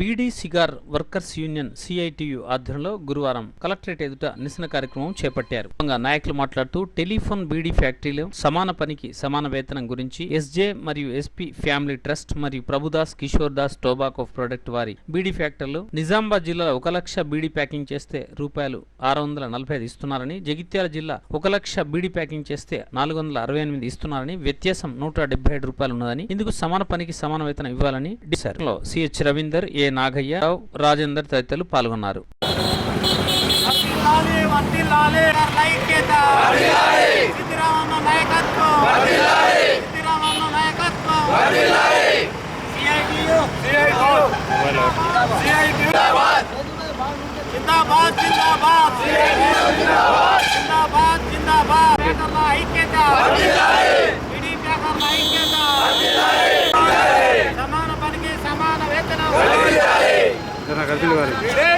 Beedi cigar workers union CITU ఆధ్వర్యంలో గురువారం collectorate ఎదుట నిరసన కార్యక్రమం చేపట్టారు. నాయకులు మాట్లాడుతూ టెలిఫోన్ బీడీ ఫ్యాక్టరీలో సమాన పనికి సమాన వేతనం గురించి ఎస్జే మరియు ఎస్పీ ఫ్యామిలీ ట్రస్ట్ మరియు ప్రభుదాస్ కిషోర్ దాస్ టోబాకో ప్రొడక్ట్ వారి బీడీ ఫ్యాక్టరీలో నిజామాబాద్ జిల్లాలో ఒక లక్ష బీడీ ప్యాకింగ్ చేస్తే రూపాయలు ఆరు వందల నలభై ఐదు ఇస్తున్నారని జగిత్యాల జిల్లా ఒక లక్ష బీడీ ప్యాకింగ్ చేస్తే నాలుగు వందల అరవై ఎనిమిది ఇస్తున్నారని వ్యత్యాసం నూట డెబ్బై ఐదు రూపాయలు ఉన్నదని ఇందుకు సమాన పనికి సమాన వేతనం ఇవ్వాలని డిసర్లో సిహెచ్ రవీందర్ ఏ నాగయ్య రావు, రాజేందర్ తదితరులు పాల్గొన్నారు. నాయకత్వం. ఇదే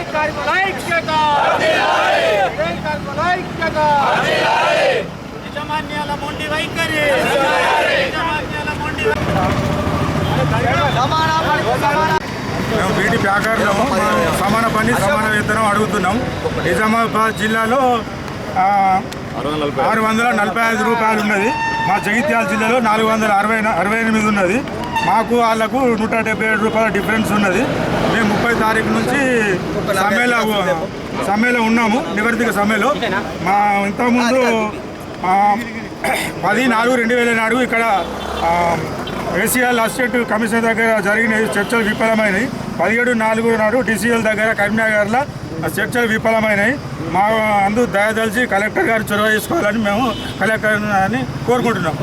యజమాన్యాల మొండి వైఖరి యజమాన్యాల మొండి మేము బీటీ ప్యాకర్లో సమాన పని సమాన వేతనం అడుగుతున్నాం. నిజామాబాద్ జిల్లాలో ఆరు వందల నలభై ఐదు రూపాయలు ఉన్నది మా జగిత్యాల జిల్లాలో నాలుగు వందల అరవై అరవై ఎనిమిది ఉన్నది. మాకు వాళ్ళకు నూట డెబ్బై ఏడు రూపాయల డిఫరెన్స్ ఉన్నది. మేము తారీఖు నుంచి సమ్మెలో సమ్మెలో ఉన్నాము. నివర్తిక సమ్మెలో మా ఇంతకుముందు పది నాలుగు రెండు వేల నాడు ఇక్కడ ఏసీఎల్ అసిస్టెంట్ కమిషనర్ దగ్గర జరిగిన చర్చలు విఫలమైనవి పదిహేడు నాలుగు నాడు డిసిఎల్ దగ్గర కరీంనగర్లో చర్చలు విఫలమైనవి మా అందు దయదలిచి కలెక్టర్ గారు చొరవ తీసుకోవాలని మేము కలెక్టర్ అని కోరుకుంటున్నాం.